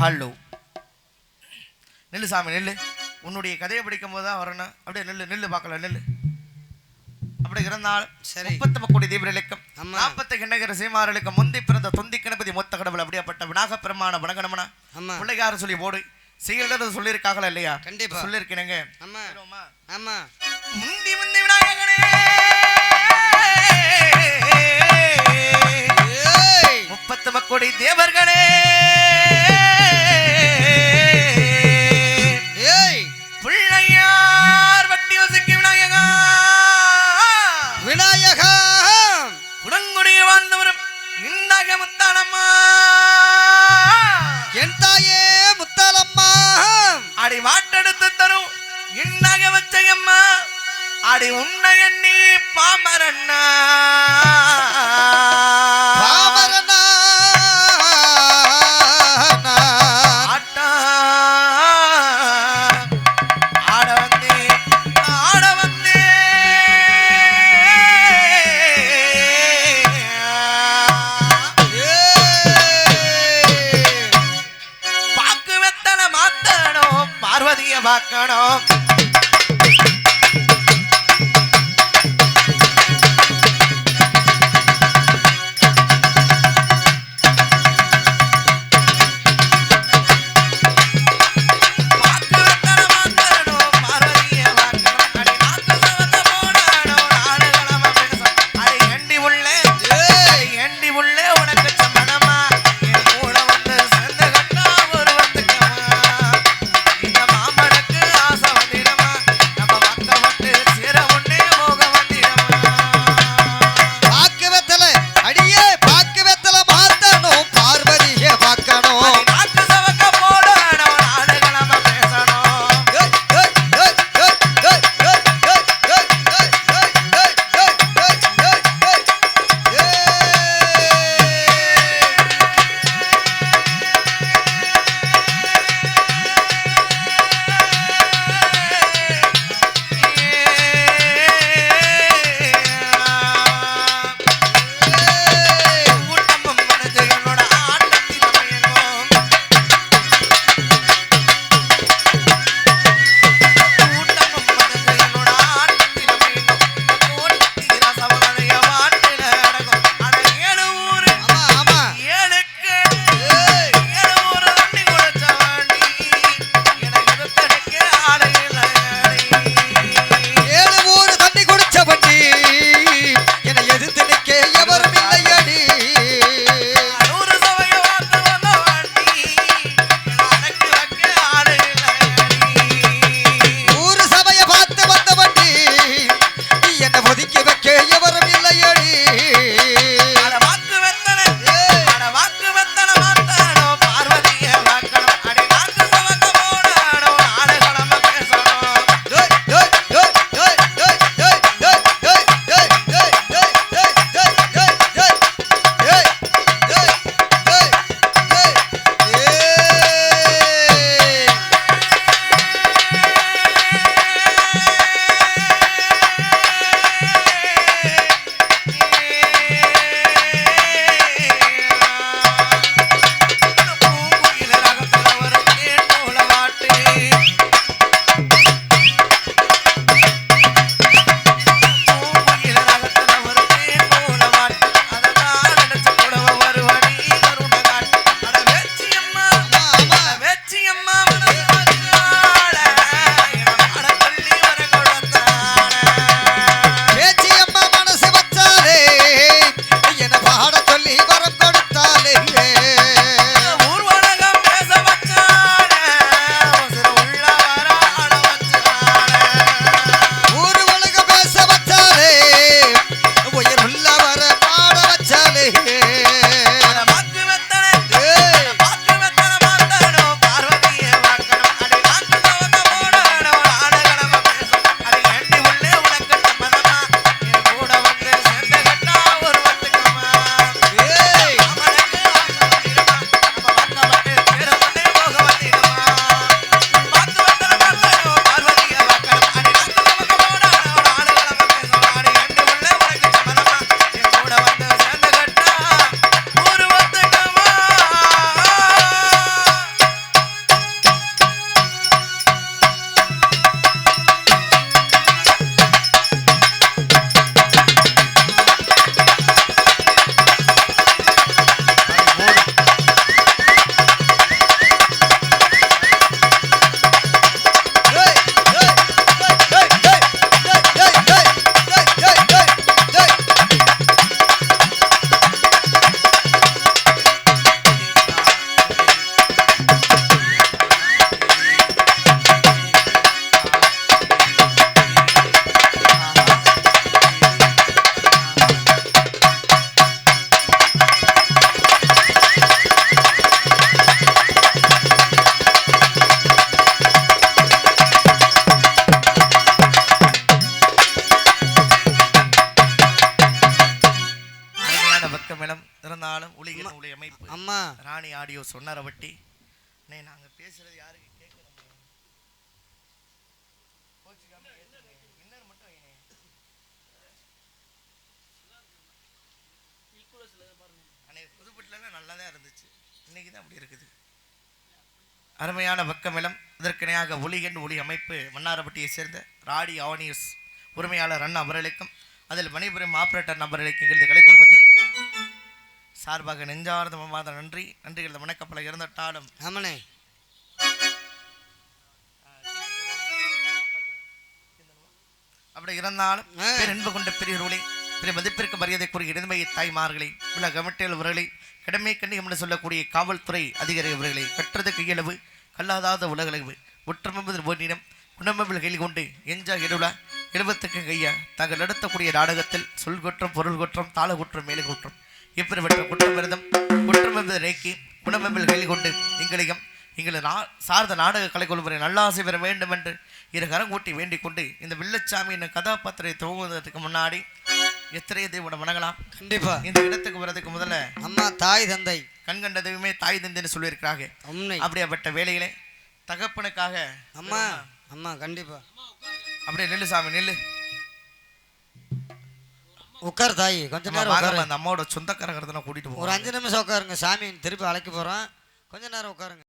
Hello நில்லு சாமி நில்லு. உன்னுடைய கதையை படிக்கும் போது தான் வரணும். அப்படியே நில்லு நில்லு பார்க்கலாம் நில்லு. அப்படி இருந்தால் சரி. முப்பத்து கோடி தீபர்களுக்கும் ஆமா. நாற்பத்து கிண்ணகர சீமார்களுக்கும் முந்தி பிறந்த தொந்தி கணபதி மொத்த கடவுள் அப்படியாப்பட்ட விநாக பெருமான வணங்கணமனா பிள்ளைகார சொல்லி போடு. செயலர் சொல்லியிருக்காங்களா இல்லையா? கண்டிப்பா. சொல்லியிருக்கீங்க ஆமா. ஆமா. முந்தி முந்தி விநாயகனே! முப்பத்து மக்கோடி தேவர்களே! இந்தாக வச்சையம்மா. அடி உன்னை எண்ணி பாமரண்ணா. பாமரனா ஆடியோ சொன்னார வட்டி அண்ணே நாங்க பேசுறது யாருக்கு கேட்கணும் கோச்சுக்காம மட்டும் அன்னைக்கு புதுப்பட்டிலலாம் நல்லா தான் இருந்துச்சு. இன்னைக்கு தான் அப்படி இருக்குது. அருமையான பக்கமிலம் இதற்கிணையாக ஒளிகன் ஒளி அமைப்பு மன்னாரப்பட்டியை சேர்ந்த ராடி ஆவனியூஸ் உரிமையாளர் அண்ணா அவர்களுக்கும் அதில் பணிபுரியும் ஆபரேட்டர் நபர்களுக்கு எங்களது கலைக்குழுமத்தின் சார்பாக நெஞ்சார்ந்த மாத நன்றி. நன்றிகளது வணக்கப்பல இருந்தட்டாலும் ஆமாண்ணே அப்படி இருந்தாலும். பேரன்பு கொண்ட பெரியவர்களே பெரிய மதிப்பிற்கு மரியாதைக்குரிய இனிமையை தாய்மார்களே உள்ள கமிட்டியில் அவர்களை கடமை கண்ணியம் என்று சொல்லக்கூடிய காவல்துறை அதிகாரி அவர்களை கற்றது கையளவு கல்லாதாத உலகளவு ஒற்றுமென்பது போட்டினம் குணமெம்பில் கையில் கொண்டு எஞ்சா எடுல எழுபத்துக்கு கையா தாங்கள் நடத்தக்கூடிய நாடகத்தில் சொல் குற்றம் பொருள் குற்றம் தாள குற்றம் மேலே குற்றம். இப்படிப்பட்ட குற்றம் விரதம் குற்றம் என்பதை நீக்கி குணமெம்பில் கையில் கொண்டு எங்களையும் எங்களை நா சார்ந்த நாடக கலைக்குழுவரை நல்லாசை பெற வேண்டும் என்று இரு கரம் கூட்டி வேண்டிக் கொண்டு இந்த வில்லச்சாமி என்னும் கதாபாத்திரை துவங்குவதற்கு முன்னாடி எத்தனை தெய்வம் வணங்கலாம்? கண்டிப்பா. இந்த இடத்துக்கு வர்றதுக்கு முதல்ல அம்மா தாய் தந்தை. கண் கண்ட தெய்வமே தாய் தந்தைன்னு சொல்லியிருக்கிறாங்க அப்படியாப்பட்ட வேலையிலே தகப்பனுக்காக அம்மா. அம்மா கண்டிப்பா. அப்படியே நெல்லு சாமி நெல்லு. உட்கார் தாய் கொஞ்ச நேரம் வாங்க உட்காரு அந்த அம்மாவோட சொந்தக்காரங்கிறதெல்லாம் கூட்டிட்டு ஒரு அஞ்சு நிமிஷம் உட்காருங்க சாமி திருப்பி அழைக்க போறோம். கொஞ்ச நேரம் உட்காருங்க.